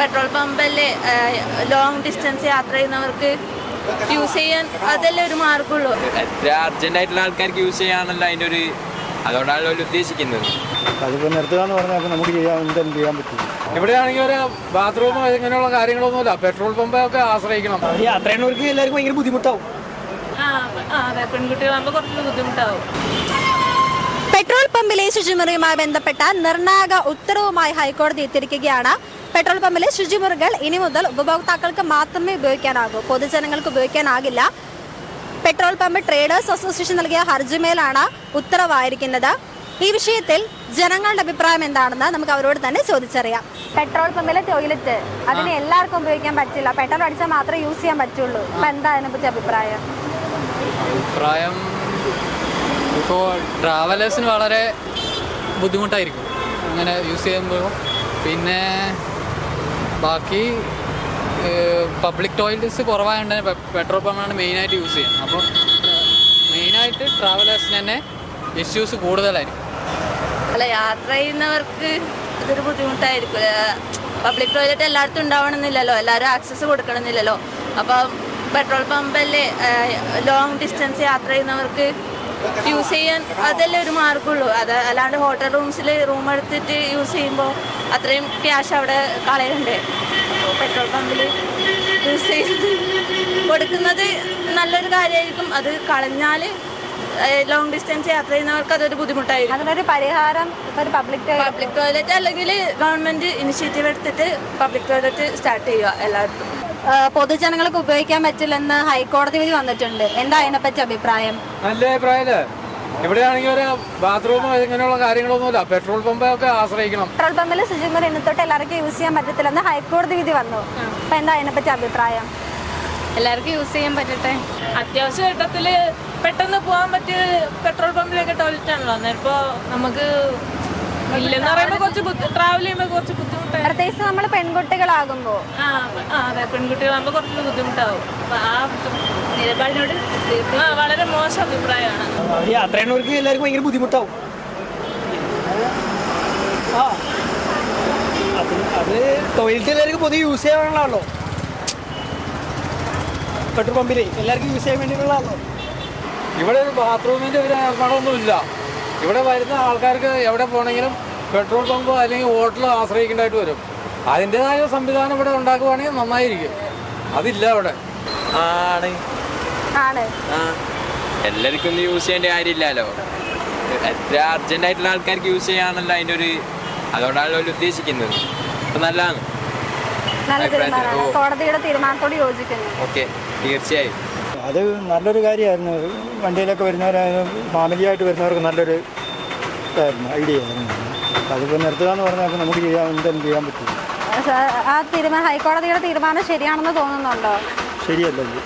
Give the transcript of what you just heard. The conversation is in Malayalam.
പെട്രോൾ പമ്പല്ലേ ലോങ് ഡിസ്റ്റൻസ് യാത്ര ചെയ്യുന്നവർക്ക് യൂസ് ചെയ്യാൻ അതല്ലേ ഒരു മാർഗമുള്ളൂ. എത്ര അർജന്റ് ആയിട്ടുള്ള ആൾക്കാർക്ക് യൂസ് ചെയ്യാണല്ലോ അതിന്റെ ഒരു അതുകൊണ്ടാണ് അവർ ഉദ്ദേശിക്കുന്നത്. അതിപ്പോൾ നിർത്തുക എന്ന് പറഞ്ഞാൽ നമുക്ക് ചെയ്യാൻ എന്തെങ്കിലും ചെയ്യാൻ പറ്റില്ല ഇവിടെയാണെങ്കിൽ ഒരു ബാത്റൂമോ ഇങ്ങനെയുള്ള കാര്യങ്ങളൊന്നുമില്ല. പെട്രോൾ പമ്പൊക്കെ ആശ്രയിക്കണം. യാത്രയുള്ളവർക്ക് എല്ലാവർക്കും ഭയങ്കര ബുദ്ധിമുട്ടാവും. ആ പെൺകുട്ടികളാകുമ്പോൾ കുറച്ച് ബുദ്ധിമുട്ടാവും. പെട്രോൾ പമ്പിലെ ശുചിമുറിയുമായി ബന്ധപ്പെട്ട നിർണായക ഉത്തരവുമായി ഹൈക്കോടതി എത്തിയിരിക്കുകയാണ്. പെട്രോൾ പമ്പിലെ ശുചിമുറികൾ ഇനി മുതൽ ഉപഭോക്താക്കൾക്ക് മാത്രമേ ഉപയോഗിക്കാനാകൂ. പൊതുജനങ്ങൾക്ക് ഉപയോഗിക്കാനാകില്ല. പെട്രോൾ പമ്പ് ട്രേഡേഴ്സ് അസോസിയേഷൻ നൽകിയ ഹർജിമേലാണ് ഉത്തരവായിരിക്കുന്നത്. ഈ വിഷയത്തിൽ ജനങ്ങളുടെ അഭിപ്രായം എന്താണെന്ന് നമുക്ക് അവരോട് തന്നെ ചോദിച്ചറിയാം. പെട്രോൾ പമ്പിലെ ടോയ്ലറ്റ് അതിന് എല്ലാവർക്കും ഉപയോഗിക്കാൻ പറ്റില്ല. പെട്രോൾ അടിച്ചാൽ മാത്രമേ യൂസ് ചെയ്യാൻ പറ്റുള്ളൂ. അപ്പൊ എന്താ അതിനെപ്പറ്റി അഭിപ്രായം? അഭിപ്രായം ഇപ്പോൾ ട്രാവലേഴ്സിന് വളരെ ബുദ്ധിമുട്ടായിരിക്കും. അങ്ങനെ യൂസ് ചെയ്യുമ്പോൾ. പിന്നെ ബാക്കി പബ്ലിക് ടോയ്ലറ്റ്സ് കുറവായതുകൊണ്ട് തന്നെ പെട്രോൾ പമ്പാണ് മെയിനായിട്ട് യൂസ് ചെയ്യുന്നത്. അപ്പോൾ മെയിനായിട്ട് ട്രാവലേഴ്സിന് തന്നെ ഇഷ്യൂസ് കൂടുതലായിരിക്കും. അല്ല യാത്ര ചെയ്യുന്നവർക്ക് ഇതൊരു ബുദ്ധിമുട്ടായിരിക്കും. പബ്ലിക് ടോയ്ലറ്റ് എല്ലായിടത്തും ഉണ്ടാവണമെന്നില്ലല്ലോ. എല്ലാവരും ആക്സസ് കൊടുക്കണമെന്നില്ലല്ലോ. അപ്പം പെട്രോൾ പമ്പല്ലേ ലോങ് ഡിസ്റ്റൻസ് യാത്ര ചെയ്യുന്നവർക്ക് യൂസ് ചെയ്യാൻ അതല്ലേ ഒരു മാർഗമുള്ളൂ. അത് അല്ലാണ്ട് ഹോട്ടൽ റൂംസിൽ റൂം എടുത്തിട്ട് യൂസ് ചെയ്യുമ്പോൾ അത്രയും ക്യാഷ് അവിടെ കളയണ്ടേ? പെട്രോൾ പമ്പിൽ യൂസ് ചെയ്ത് കൊടുക്കുന്നത് നല്ലൊരു കാര്യമായിരിക്കും അത് കളഞ്ഞാൽ ലോങ് ഡിസ്റ്റൻസ് യാത്ര ചെയ്യുന്നവർക്ക് അതൊരു ബുദ്ധിമുട്ടായിരിക്കും. അതിനൊരു പരിഹാരം ഒരു പബ്ലിക് പബ്ലിക് ടോയ്ലറ്റ് അല്ലെങ്കിൽ ഗവൺമെന്റ് ഇനിഷ്യേറ്റീവ് എടുത്തിട്ട് പബ്ലിക് ടോയ്ലറ്റ് സ്റ്റാർട്ട് ചെയ്യുക എല്ലായിടത്തും പൊതുജനങ്ങൾക്ക് ഉപയോഗിക്കാൻ പറ്റില്ലെന്ന് ഹൈക്കോടതി വിധി വന്നിട്ടുണ്ട്. എന്താ അതിനെപ്പറ്റി അഭിപ്രായം? നല്ല അഭിപ്രായമല്ലേ ഇവിടെയാണെങ്കിൽ ഒരു ബാത്റൂമോ ഇങ്ങനെയുള്ള കാര്യങ്ങളൊന്നുമില്ല. പെട്രോൾ പമ്പൊക്കെ ആശ്രയിക്കണം. പെട്രോൾ പമ്പിൽ ശുചിമുറി ഇന്ന് തൊട്ട് എല്ലാവർക്കും യൂസ് ചെയ്യാൻ പറ്റത്തില്ലെന്ന് ഹൈക്കോടതി വിധി വന്നു. അപ്പൊ എന്താ അതിനെപ്പറ്റി അഭിപ്രായം? എല്ലാവർക്കും യൂസ് ചെയ്യാൻ പറ്റട്ടെ? അത്യാവശ്യ ഘട്ടത്തിൽ പെട്ടെന്ന് പോകാൻ പറ്റിയ പെട്രോൾ പമ്പിലൊക്കെ ടോയ്ലറ്റ് ആണല്ലോ അന്നേരം ഇപ്പോൾ നമുക്ക് ഇല്ലെന്ന് പറയുമ്പോ കുറച്ച് ട്രാവൽ ചെയ്യുമ്പോ കുറച്ച് ബുദ്ധിമുട്ടാണ് പ്രത്യേകിച്ച് നമ്മൾ പെൺകുട്ടികളാകുമ്പോ. ആ ആ, അതെ. പെൺകുട്ടികളാകുമ്പോ കുറച്ച് ബുദ്ധിമുട്ടാവും. അപ്പൊ ആ നിലപാടിനോട് ആ വളരെ മോശം അഭിപ്രായമാണ്. യാത്രയുള്ളവർക്ക് എല്ലാവർക്കും ഭയങ്കര ബുദ്ധിമുട്ടാവും. ആ. അത് അത് ടോയ്ലറ്റ് എല്ലാവർക്കും പൊതുവെ യൂസ് ചെയ്യാനുള്ളതാണല്ലോ. പെട്രോൾ പമ്പിലേ എല്ലാവർക്കും യൂസ് ചെയ്യാൻ വേണ്ടിയിട്ടുള്ളതാണല്ലോ. ഇവിടെ ഒരു ബാത്റൂമിന്റെ ഒരു നിർമ്മാണമൊന്നുമില്ല. ഇവിടെ വരുന്ന ആൾക്കാർക്ക് എവിടെ പോകണമെങ്കിലും പെട്രോൾ പമ്പോ അല്ലെങ്കിൽ ഹോട്ടലോ ആശ്രയിക്കേണ്ടതായിട്ട് വരും. അതിന്റെതായ സംവിധാനം ഇവിടെ ഉണ്ടാക്കുവാണെങ്കിൽ നന്നായിരിക്കും. അതില്ല അവിടെ. ആണ്. ആണ്. ആ. എല്ലാവർക്കും ഒന്നും യൂസ് ചെയ്യേണ്ട കാര്യമില്ലല്ലോ. എത്ര അർജന്റ് ആയിട്ടുള്ള ആൾക്കാർക്ക് യൂസ് ചെയ്യാണല്ലോ അതിന്റെ ഒരു അതുകൊണ്ടാണ് അവർ ഉദ്ദേശിക്കുന്നത്. അപ്പൊ നല്ലതാണ്. കോടതിയുടെ തീരുമാനത്തോട് യോജിക്കുന്നു. ഓക്കെ. തീർച്ചയായും. അത് നല്ലൊരു കാര്യമായിരുന്നു. വണ്ടിയിലൊക്കെ വരുന്നവരായാലും ഫാമിലിയായിട്ട് വരുന്നവർക്ക് നല്ലൊരു ഇതായിരുന്നു ഐഡിയ ആയിരുന്നു. അതിപ്പോൾ നിർത്തുക എന്ന് പറഞ്ഞാൽ നമുക്ക് ചെയ്യാൻ എന്തെങ്കിലും ചെയ്യാൻ പറ്റില്ല ആ തീരുമാനം ഹൈക്കോടതിയുടെ തീരുമാനം ശരിയാണെന്ന് തോന്നുന്നുണ്ടോ? ശരിയല്ലല്ലോ